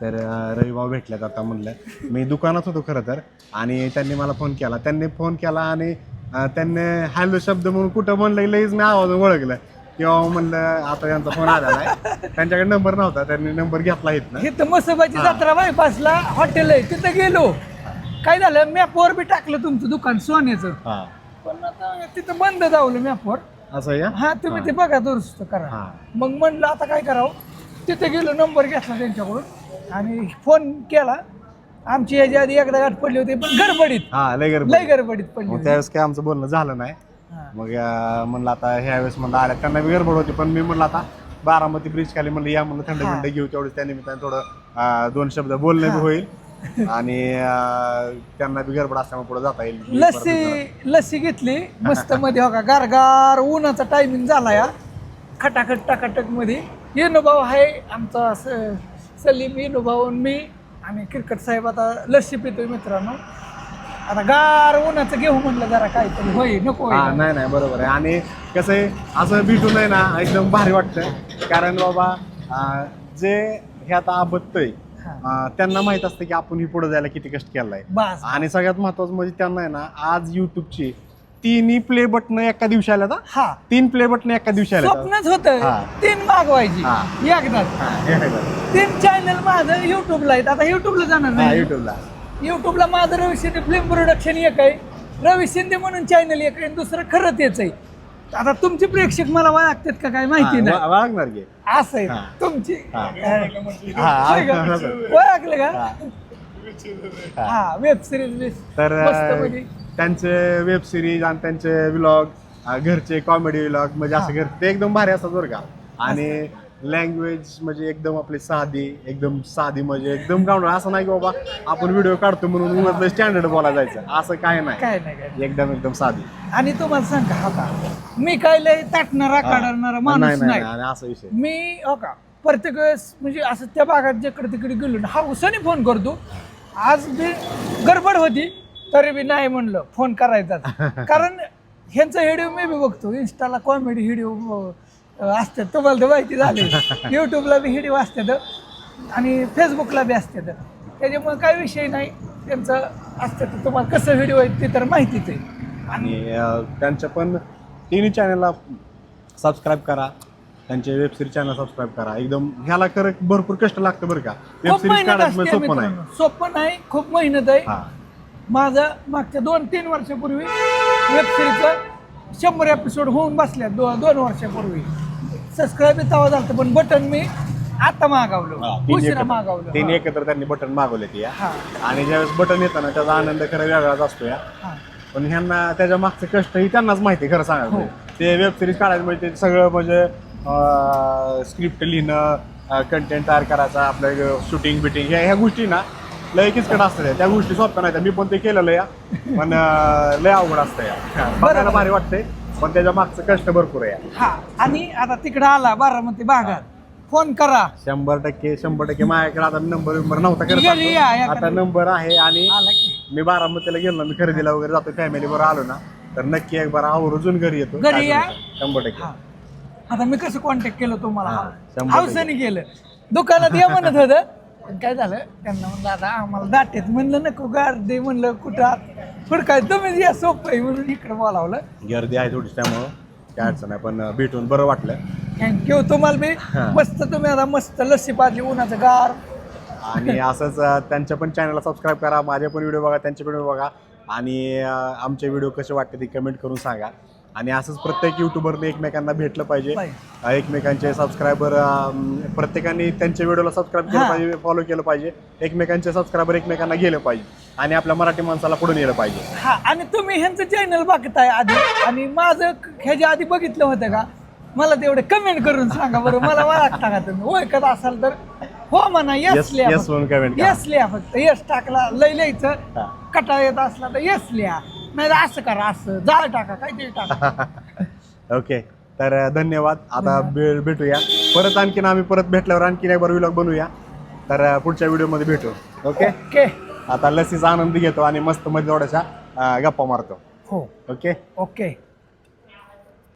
तर रविभाऊ भेटल्यात आता म्हणलं. मी दुकानात होतो खरं तर आणि त्यांनी मला फोन केला. त्यांनी फोन केला आणि त्यांनी हॅलो शब्द म्हणून कुठं म्हणलं लगेच मी आवाज ओळखलं. किंवा म्हणलं आता यांचा फोन आला आहे. त्यांच्याकडे नंबर नव्हता त्यांनी नंबर घेतला इथनं. इथं मसोबाची. जत्रा बायपासला हॉटेल आहे तिथं गेलो. काय झालं मॅपवर बी टाकलं तुमचं दुकान सोन्याचं. हा. पण आता तिथं बंद जावलं मॅपवर असं या हा तुम्ही ते बघा दुरुस्त करा. मग म्हणलं आता काय करावं? तिथे गेलो नंबर घेतला त्यांच्याकडून. आणि फोन केला. आमची याच्या आधी एकदा गाठ पडली होती पण गडबडीत. हा लय गडबडीत. पडली मग होती. त्यावेळेस काय आमचं बोलणं झालं नाही. हा. मग अं, म्हणलं आता ह्या वेळेस म्हणलं आल्या त्यांना बी गडबड होती पण मी म्हणलं आता बारामती ब्रिज खाली म्हणलं या म्हणलं थंड हा. बिंड घेऊ तेवढंच त्या निमित्ताने थोडं अं, दोन शब्द बोलणं बी. होईल. आणि अं, त्यांना बी गडबड असल्यामुळे पुढे जाता येईल. लस्सी लस्सी घेतली. मस्त मध्ये हो का गारगार उन्हाचा टायमिंग झाला या. खटाखट टाकाटकमध्ये. येणूभाऊ आहे आमचा स- सलीम आणि मी आणि क्रिकेट साहेब आता लस्सी पितोय मित्रांनो. आता गार उन्हाचं घेऊ म्हणलं जरा काहीतरी. होय नको हा नाही नाही बरोबर आहे. आणि कसं आहे असं भेटून आहे ना एकदम भारी वाटतं. कारण बाबा जे हे आता आबत्तय हा. त्यांना माहीत असतं की आपण ही पुढे जायला किती कष्ट केलाय. बस आणि सगळ्यात महत्वाचं म्हणजे त्यांना आहे ना आज युट्यूबची तिन्ही प्ले बटन एका दिवशी आल्या हा तीन प्ले बटन एका दिवशी आल्या. स्वप्नच होत हा. तीन मागवायची हा. एकदाच हा, हे आहे बघा. तीन चॅनल माझं युट्यूबला आहेत आता युट्यूबला जाणार हा नाही युट्यूबला युट्यूबला माझं रवी शिंदे फिल्म प्रोडक्शन एक आहे रवी शिंदे म्हणून चॅनल एक आहे आणि दुसरं खरं तेच आहे आता तुमचे प्रेक्षक मला ओळखतात का काय माहिती नाही वागणार की असं आहे हा. तुमची हा. होय का? ओळखलं का हा. हा. हा वेब सिरीज तर त्यांचे वेब सिरीज आणि त्यांचे व्लॉग घरचे कॉमेडी व्लॉग म्हणजे असं हा. घर ते एकदम भारी असतात बरं का. आणि लँग्वेज म्हणजे एकदम आपली साधी एकदम साधी म्हणजे एकदम गावणार असं नाही की बाबा आपण व्हिडिओ काढतो म्हणून स्टँडर्ड बोला जायचं. असं काय नाही. काय नाही काय नाही. एकदम एकदम साधी. आणि तुम्हाला सांगा आता मी काय लय ताटणारा काढणारा नाही माणूस नाही नाही. नाही, असा विषय मी हो का प्रत्येक वेळेस म्हणजे असं त्या भागात जिकडे तिकडे गेलो ना हा उसाने फोन करतो. आज बी गडबड होती तरी बी नाही म्हणलं फोन करायचाच कारण ह्यांचा व्हिडिओ मी बी बघतो. इंस्टाला कॉमेडी व्हिडिओ असतात. तुम्हाला तर माहिती झाले यूट्यूबला बी व्हिडिओ असतात. आणि फेसबुकला बी असतात. त्याच्यामुळे काही विषय नाही. त्यांचं असतं तुम्हाला कसं व्हिडिओ आहे ते तर माहितीच आहे. आणि त्यांच्या पण तिन्ही चॅनलला सबस्क्राईब करा. त्यांचे वेब सिरीज चॅनल सबस्क्राईब करा. एकदम ह्याला खरं भरपूर कष्ट लागतं बरं का. वेब खूप सिरीज मेहनत काढायचं असते सोपं नाही. मित्रांनो. सोपं नाही खूप मेहनत आहे. हा. माझं मागच्या दोन तीन वर्षापूर्वी वेब सिरीजचं शंभर एपिसोड होऊन बसल्या दो दोन वर्षापूर्वी. सबस्क्राईब तेव्हा झालं पण बटन मी आता मागवलं. तीन उशिरा एकत्र- मागवलं. तीन हा. एकत्र त्यांनी बटन मागवले ती या. हा. आणि ज्यावेळेस बटन येतं ना त्याचा आनंद खरं वेगळाच असतो या. हा. पण ह्यांना त्याच्या मागचं कष्टही त्यांनाच माहिती आहे, खरं सांगायचं हो. ते वेब सिरीज काढायचं म्हणजे ते सगळं म्हणजे स्क्रिप्ट लिहिणं कंटेंट तयार करायचा आपलं शूटिंग बिटिंग ह्या ह्या गोष्टी ना लय किचकट असतात त्या गोष्टी सोप्या नाही मी पण ते केलेलं या. पण लय अवघड असतं या. बघायला भारी वाटतंय. पण त्याच्या मागचं कष्ट भरपूर आहे या. हा आणि आता तिकडे आला बारामती भागात. फोन करा. शंभर टक्के शंभर टक्के. माझ्याकडे आता नंबर विंबर नव्हता करत आता. नंबर आहे आणि मी बारामतीला गेलो मी खरेदीला वगैरे जातो फॅमिली बरोबर आलो ना. तर नक्की एक बार आवर्जून घरी येतो? शंभर टक्के. आता मी कसं कॉन्टॅक्ट केलं तुम्हाला? हा, केलं. दुकानात ये म्हणत होतं. पण काय झालं? त्यांना म्हणलं आता आम्हाला दाटेत म्हणलं नको गार्दे म्हणलं कुठं आत? पुढं काय तुम्ही या सोपं आहे. म्हणून इकडे बोलावलं. गर्दी आहे थोडीशी त्यामुळं काय अडचण आहे पण भेटून बरं वाटलं. थँक्यू तुम्हाला बी हा. मस्त तुम्ही आता मस्त लस्सी पाजली उन्हाचं गार. आणि असंच अं, त्यांच्या पण चॅनलला सबस्क्राईब करा. माझे पण व्हिडिओ बघा त्यांचे पण व्हिडिओ बघा. आणि अं, आमचे व्हिडिओ कसे वाटते ते कमेंट करून सांगा. आणि असंच प्रत्येक युट्यूबरने एकमेकांना भेटलं पाहिजे. एकमेकांचे सबस्क्रायबर प्रत्येकाने त्यांच्या व्हिडिओला सबस्क्राईब केलं. पाहिजे फॉलो केलं पाहिजे. एकमेकांचे सबस्क्रायबर एकमेकांना गेलं पाहिजे. आणि आपल्या मराठी माणसाला पुढे नेलं पाहिजे. हा आणि तुम्ही ह्यांचं चॅनल बघताय आधी. आणि माझं ह्याच्या आधी बघितलं होतं का मला तेवढे कमेंट करून सांगा बरं. मला ओळखता का तुम्ही? ओळखत असाल तर हो म्हणा यस लिहा yes म्हणून comment करा. यस लिहा फक्त. यस टाकला लय लिहायचं. कटाळ येत असला तर यस लिहा. नाही असं करा असं. जाळ टाका काहीतरी टाका. ओके तर धन्यवाद. आता भे- भेटूया. परत आणखीन आम्ही परत भेटल्यावर आणखीन एक बार व्हिलॉग बनवूया. तर पुढच्या व्हिडिओमध्ये भेटू. ओके ओके आता लसीचा आनंद घेतो आणि मस्त मध्ये थोड्याशा अं, गप्पा मारतो. हो. Okay okay